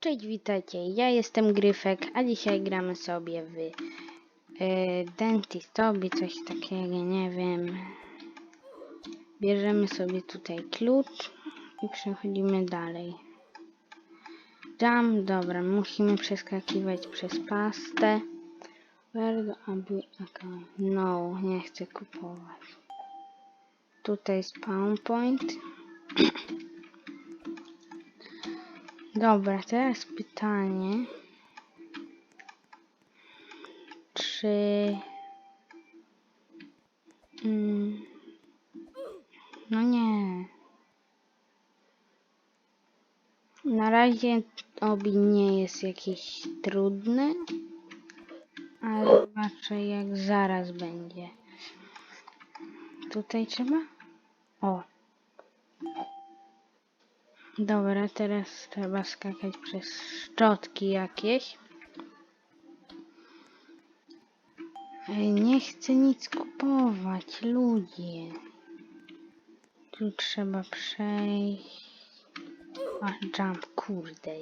Cześć, witajcie. Ja jestem Gryfek, a dzisiaj gramy sobie w e, Dentistobi, coś takiego, nie wiem. Bierzemy sobie tutaj klucz i przechodzimy dalej. Jump, dobra, musimy przeskakiwać przez pastę. Where account? No, nie chcę kupować. Tutaj spawn point. Dobra, teraz pytanie. Czy... Mm, no nie. Na razie obi nie jest jakiś trudny, ale zobaczę jak zaraz będzie. Tutaj trzeba? O, Dobra, teraz trzeba skakać przez szczotki jakieś. Nie chcę nic kupować, ludzie. Tu trzeba przejść. A, jump, kurde.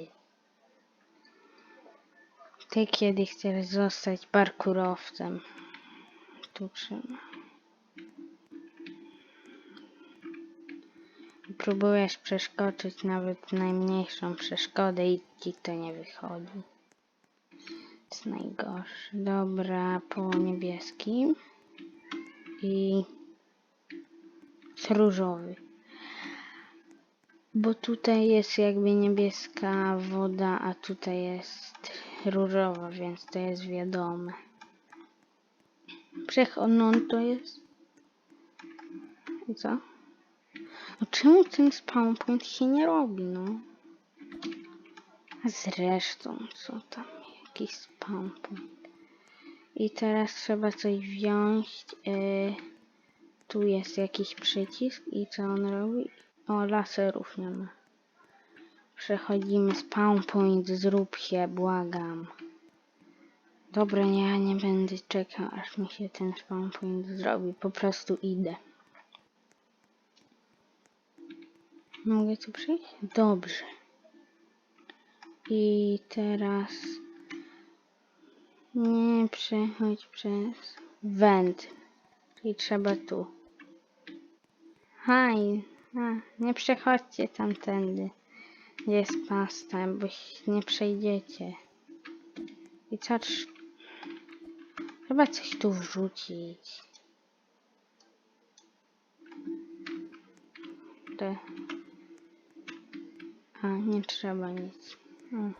Ty kiedy chcesz zostać parkurowcem? Tu trzeba. Próbujesz przeskoczyć nawet najmniejszą przeszkodę i ci to nie wychodzi. To jest najgorsze. Dobra, po niebieskim. I jest różowy. Bo tutaj jest jakby niebieska woda, a tutaj jest różowa, więc to jest wiadome. Przechodną to jest. I co? No czemu ten spawn point się nie robi, no? A zresztą, co tam, jakiś spawn point. I teraz trzeba coś wziąć. Yy, tu jest jakiś przycisk i co on robi? O, laserów nie ma. Przechodzimy spawn point, zrób się, błagam. Dobra, ja nie będę czekał, aż mi się ten spawn point zrobi. Po prostu idę. Mogę tu przyjść? Dobrze. I teraz nie przechodź przez węd. Czyli trzeba tu. Haj, nie przechodźcie tamtędy. Jest pasta, bo nie przejdziecie. I co? trz- Trzeba coś tu wrzucić. Te a, nie trzeba nic. O.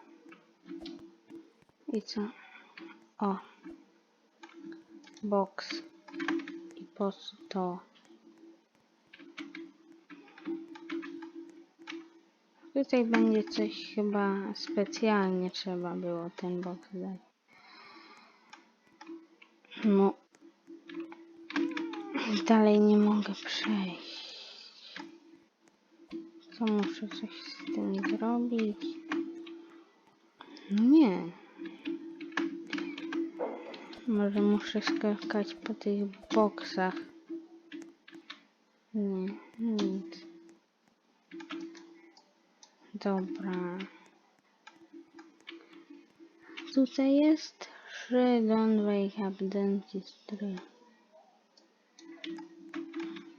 I co? O. Box. I po co to? Tutaj będzie coś chyba specjalnie trzeba było ten box dać. No. Dalej nie mogę przejść. Co muszę coś z tym zrobić? No nie. Może muszę skakać po tych boksach. Nie, nic. Dobra. Tutaj jest Shredon Wake Up Dentistry.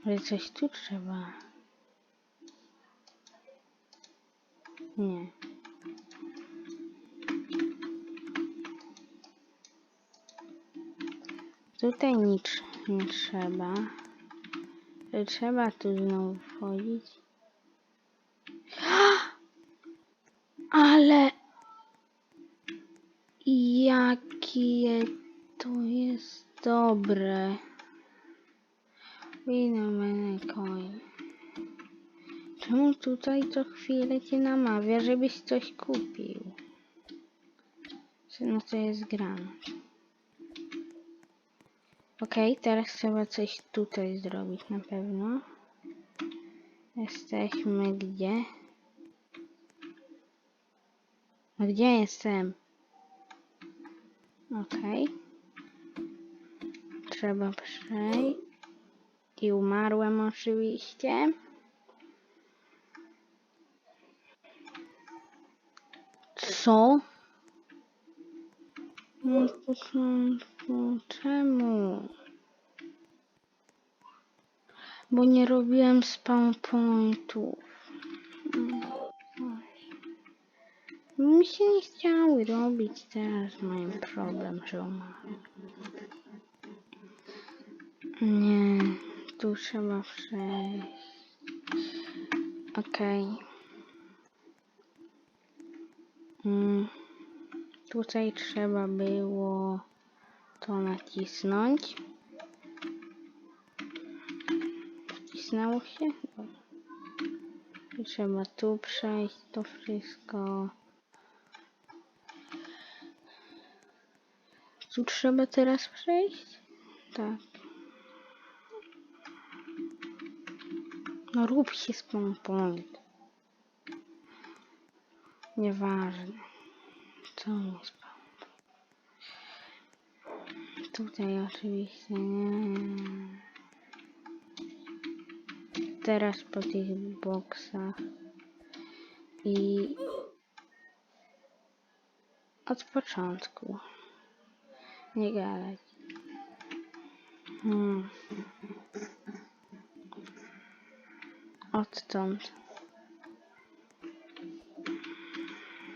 Ale coś tu trzeba. Nie. Tutaj nic nie trzeba. Trzeba tu znowu wchodzić. Ale jakie to jest dobre. Winner coin. Czemu tutaj co chwilę cię namawia, żebyś coś kupił? Na to jest granat? Okej, teraz trzeba coś tutaj zrobić na pewno. Jesteśmy gdzie? No gdzie jestem? Okej. Trzeba przejść. I umarłem oczywiście. Co? No, od początku. Czemu? Bo nie robiłem spawn pointów. Mi się nie chciały robić, teraz mam problem, że umarłem. Nie, tu trzeba przejść. Okej. Mm, tutaj trzeba było to nacisnąć. Wcisnęło się? I trzeba tu przejść to wszystko. Tu trzeba teraz przejść? Tak. No rób się point. Nieważne. Co mi point? Tutaj oczywiście nie. Teraz po tych boksach. I od początku. Nie gadać. Hmm. Odtąd.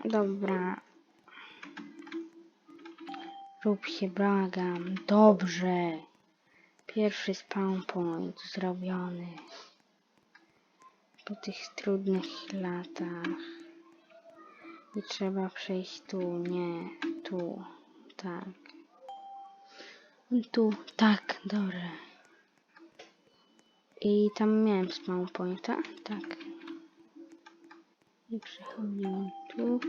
Dobra. Rób się błagam. Dobrze. Pierwszy spawn point zrobiony. Po tych trudnych latach. I trzeba przejść tu, nie, tu, tak. Tu, tak, dobrze. I tam miałem spawn pointa, tak. I przechodzimy tu.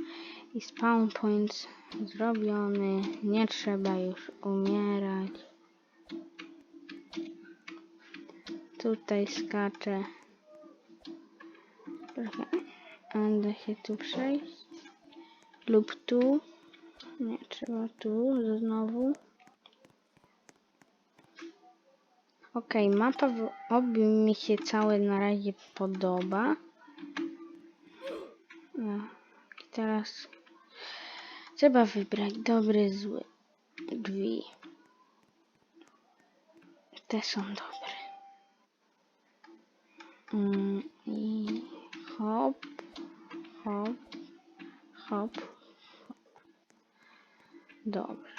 I spawn point zrobiony. Nie trzeba już umierać. Tutaj skaczę. Trochę. Będę się tu przejść. Lub tu. Nie, trzeba tu znowu. Okej, mapa w obu mi się całe na razie podoba. No. I teraz trzeba wybrać dobry, zły. Drzwi. Te są dobre. Mm, I hop, hop, hop. Dobrze.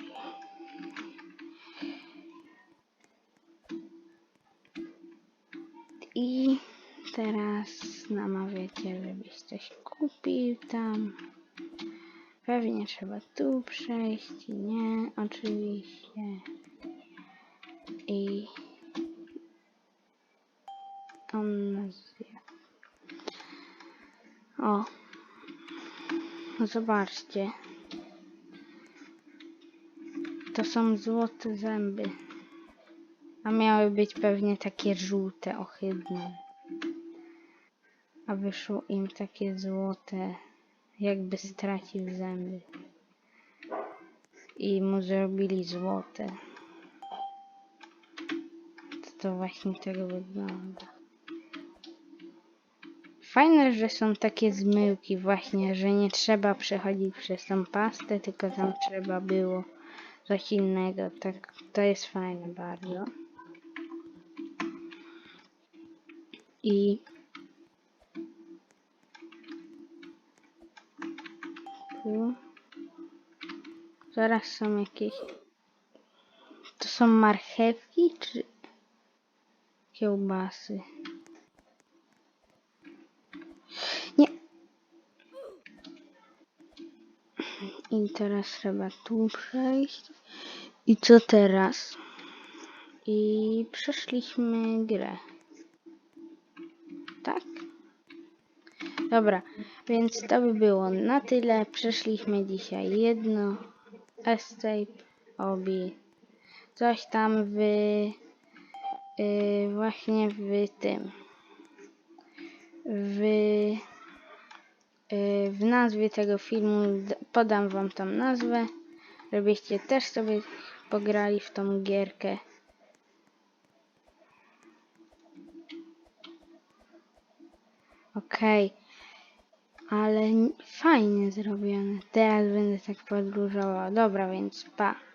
I teraz namawiacie, żebyś coś kupił tam. Pewnie trzeba tu przejść, nie, oczywiście. I on nas zje. O, zobaczcie. To są złote zęby. A miały być pewnie takie żółte, ohydne. A wyszło im takie złote, jakby stracił zęby. I mu zrobili złote. To, to właśnie tego wygląda. Fajne, że są takie zmyłki właśnie, że nie trzeba przechodzić przez tą pastę, tylko tam trzeba było coś innego. Tak, to jest fajne bardzo. I tu zaraz są jakieś to są marchewki czy kiełbasy? Nie. I teraz trzeba tu przejść. I co teraz? I przeszliśmy grę. Tak? Dobra, więc to by było na tyle. Przeszliśmy dzisiaj jedno escape, obi, coś tam w yy, właśnie w tym w yy, w nazwie tego filmu podam wam tą nazwę, żebyście też sobie pograli w tą gierkę. Okej. Ale fajnie zrobione. Teraz będę tak podróżował. Dobra, więc pa.